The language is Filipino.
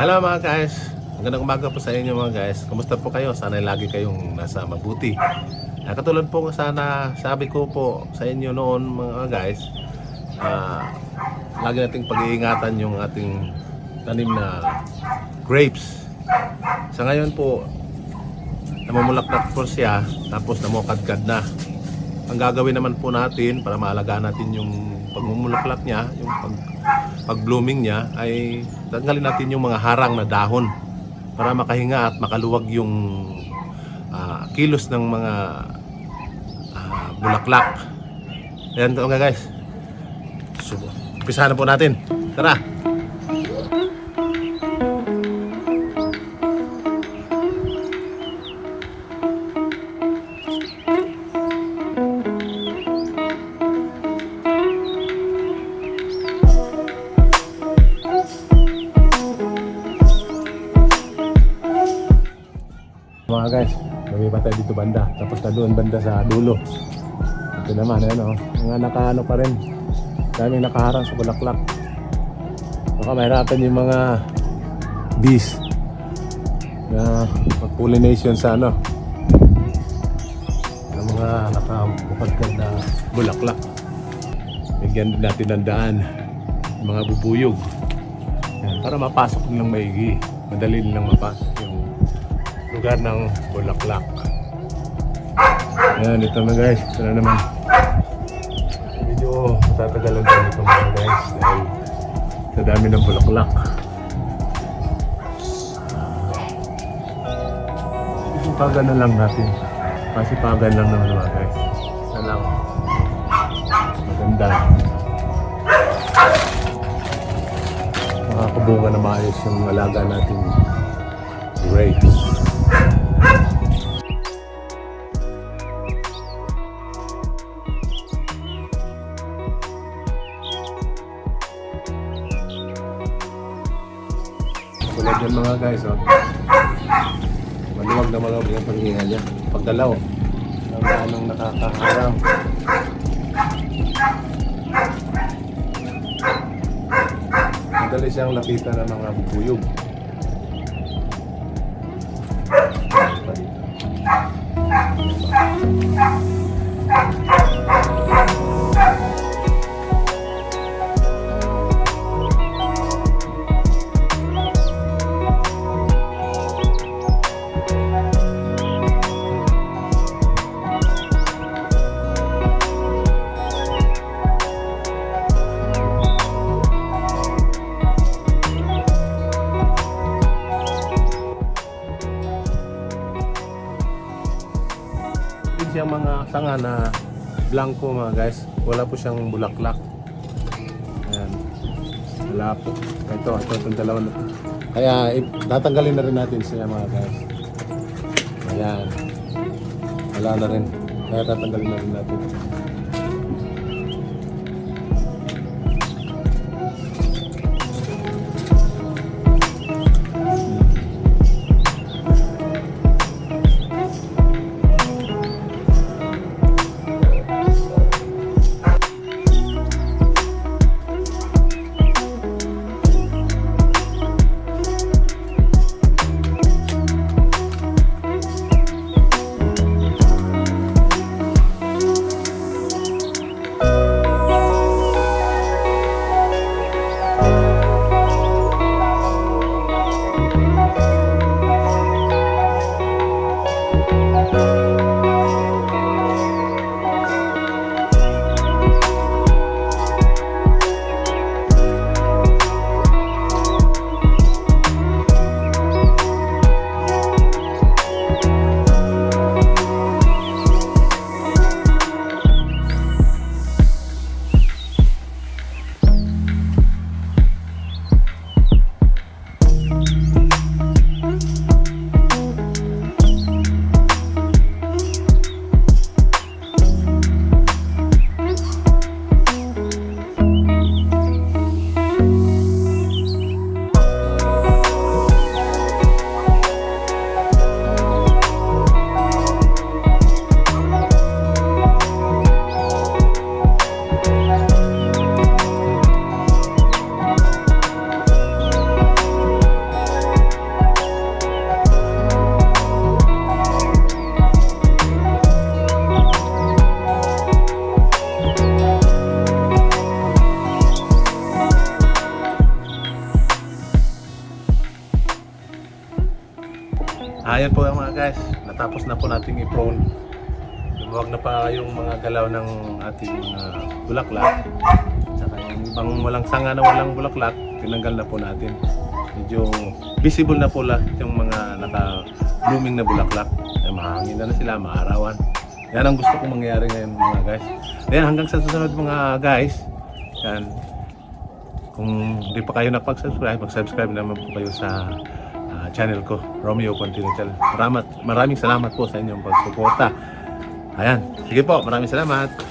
Hello mga guys. Magandang umaga po sa inyo mga guys. Kumusta po kayo? Sana lagi kayong nasa mabuti. Ah, katulad po sana sabi ko po sa inyo noon mga guys, ah, lagi nating pag-iingatan yung ating tanim na grapes. Sa ngayon po, namumulaklak po siya tapos namukadkad na. Ang gagawin naman po natin para maalagaan natin yung pagmumulaklak niya, yung pag, pag-blooming niya ay tanggalin natin yung mga harang na dahon para makahinga at makaluwag yung ah, kilos ng mga ah, bulaklak. Ayan mga guys. So, umpisahan na po natin. Tara! Guys, lumipat tayo dito banda. Tapos na doon banda sa dulo. Ito naman, ano, mga nakaano pa rin. Daming nakaharang sa bulaklak. Baka mahirapan yung mga bees na mag-pollination sa ano. Ng mga nakabukadkad na bulaklak. Bigyan din natin ng daan. Mga bubuyog. Yan, para mapasok nilang maigi. Madali nilang mapasok lugar ng Bulaklak. Ayan, ito na guys. Ito na naman. Medyo matatagalan tayo nito mga guys dahil sa dami ng bulaklak. Isipagan na lang natin. Pasipagan lang naman mga guys. Isa lang. Maganda. Makakabunga na maayos yung alaga nating grapes. Tulad yan mga guys, oh. Maluwag na maluwag yung paghinga niya. Pagdalaw. Ang anong nakakaharang. Madali siyang lapitan ng mga bubuyog. Sanga na blanco mga guys. Wala po siyang bulaklak. Ayan. Wala po. Ito, ito, itong dalawa na to. Kaya tatanggalin na rin natin siya mga guys. Ayan. Wala na rin. Kaya tatanggalin na rin natin. Natapos na po nating i-prone. Lumuwag na pa yung mga galaw ng ating mga bulaklak. Saka yung ibang walang sanga na walang bulaklak, tinanggal na po natin. Medyo visible na po lahat yung mga naka-blooming na bulaklak. Ay, mahangin na na sila, maarawan. Yan ang gusto kong mangyari ngayon mga guys. Ayan, hanggang sa susunod mga guys. Yan. Kung hindi pa kayo nakapag-subscribe, mag-subscribe naman po kayo sa ah, channel ko, Romeo Continental. Maraming, maraming salamat po sa inyong pagsuporta. Ayan, sige po, maraming salamat.